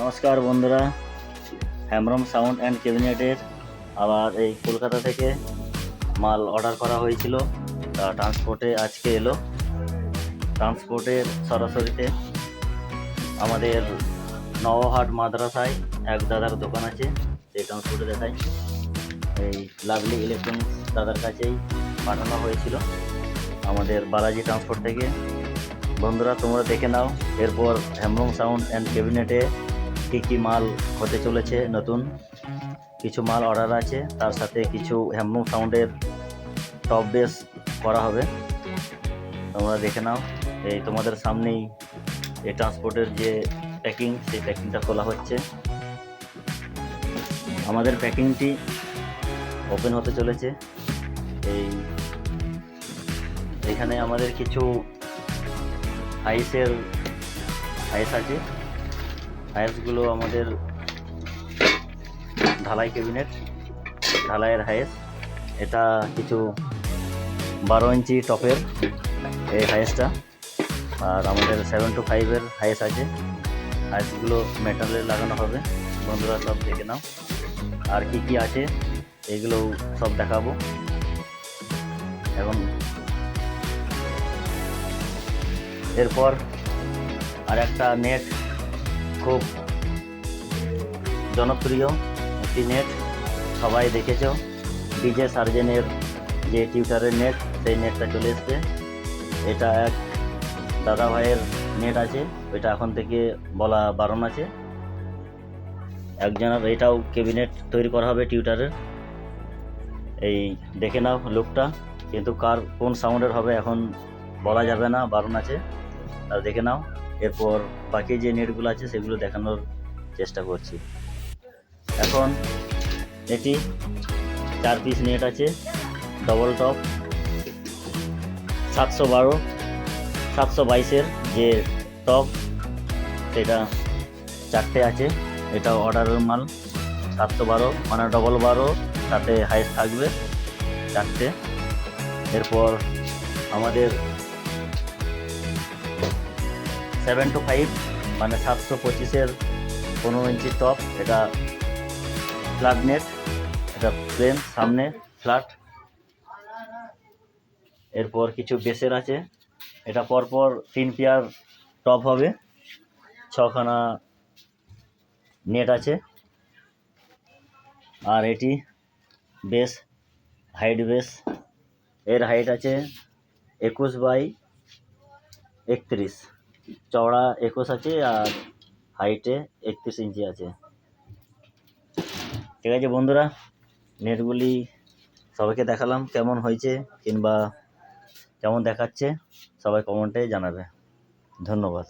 নমস্কার বন্ধুরা হ্যামরম sound and ক্যাবিনেটের আবার এই কলকাতা থেকে মাল অর্ডার করা হয়েছিল, তা ট্রান্সপোর্টে আজকে এলো। ট্রান্সপোর্টের সরাসরিতে আমাদের নবহাট মাদ্রাসায় এক দাদার দোকান আছে, সেই ট্রান্সপোর্টে দেখায় এই লাভলি ইলেকট্রনিক্স দাদার কাছেই পাঠানো হয়েছিল আমাদের বালাজি ট্রান্সপোর্ট থেকে। বন্ধুরা, তোমরা দেখে নাও, এরপর হ্যামরম সাউন্ড অ্যান্ড ক্যাবিনেটে কী কী মাল হতে চলেছে, নতুন কিছু মাল অর্ডার আছে, তার সাথে কিছু হ্যামরম সাউন্ডের টপ বেস করা হবে। তোমরা দেখে নাও, এই তোমাদের সামনেই এই ট্রান্সপোর্টের যে প্যাকিং সেই প্যাকিংটা খোলা হচ্ছে। আমাদের প্যাকিংটি ওপেন হতে চলেছে। এই এখানে আমাদের কিছু আইসের আইস আছে। আইসগুলো আমাদের ঢালাই ক্যাবিনেট, ঢালাইয়ের হাইস। এটা কিছু বারো ইঞ্চি টপের এই হাইসটা, আর আমাদের সেভেন টু ফাইভের হাইস আছে। হাইসগুলো মেটালে লাগানো হবে। বন্ধুরা সব দেখে নাও। আর কি কি আছে, এগুলো সব দেখাবো। এবং এরপর আর একটা নেট খুব জনপ্রিয় একটি নেট সবাই দেখেছ ডিজে সার্জেনের যে টিউটারের নেট সেই নেটটা চলে এসছে। এটা এক দাদা ভাইয়ের নেট আছে, ওইটা এখন থেকে বলা বারণ আছে। একজনের, এটাও ক্যাবিনেট তৈরি করা হবে টিউটারের এই দেখে নাও লুকটা কিন্তু কার কোন সাউন্ডের হবে এখন বলা যাবে না, বারণ আছে। আর দেখে নাও। এরপর বাকি যে নেটগুলো আছে সেগুলো দেখানোর চেষ্টা করছি। এখন এটি চার পিস নেট আছে ডবল টপ সাতশো বারো, সাতশো বাইশের যে টপ সেটা চারটে আছে এটা অর্ডারের মাল। সাতশো বারো মানে ডবল বারো, তাতে হাইস্ট থাকবে চারটে। এরপর আমাদের সেভেন টু ফাইভ মানে সাতশো পঁচিশের পনেরো ইঞ্চি টপ এটা ফ্ল্যাট নেট এটা প্লেন সামনে ফ্ল্যাট এরপর কিছু বেসের আছে, এটা পরপর তিন পেয়ার টপ হবে, ছখানা নেট আছে। আর এটি বেস হাইট বেস এর হাইট আছে একুশ বাই একত্রিশ। চওড়া একুশ আছে আর হাইটে একত্রিশ ইঞ্চি আছে। ঠিক আছে বন্ধুরা, নেটগুলি সবাইকে দেখালাম কেমন হয়েছে কিংবা কেমন দেখাচ্ছে, সবাই কমেন্টে জানাবে। ধন্যবাদ।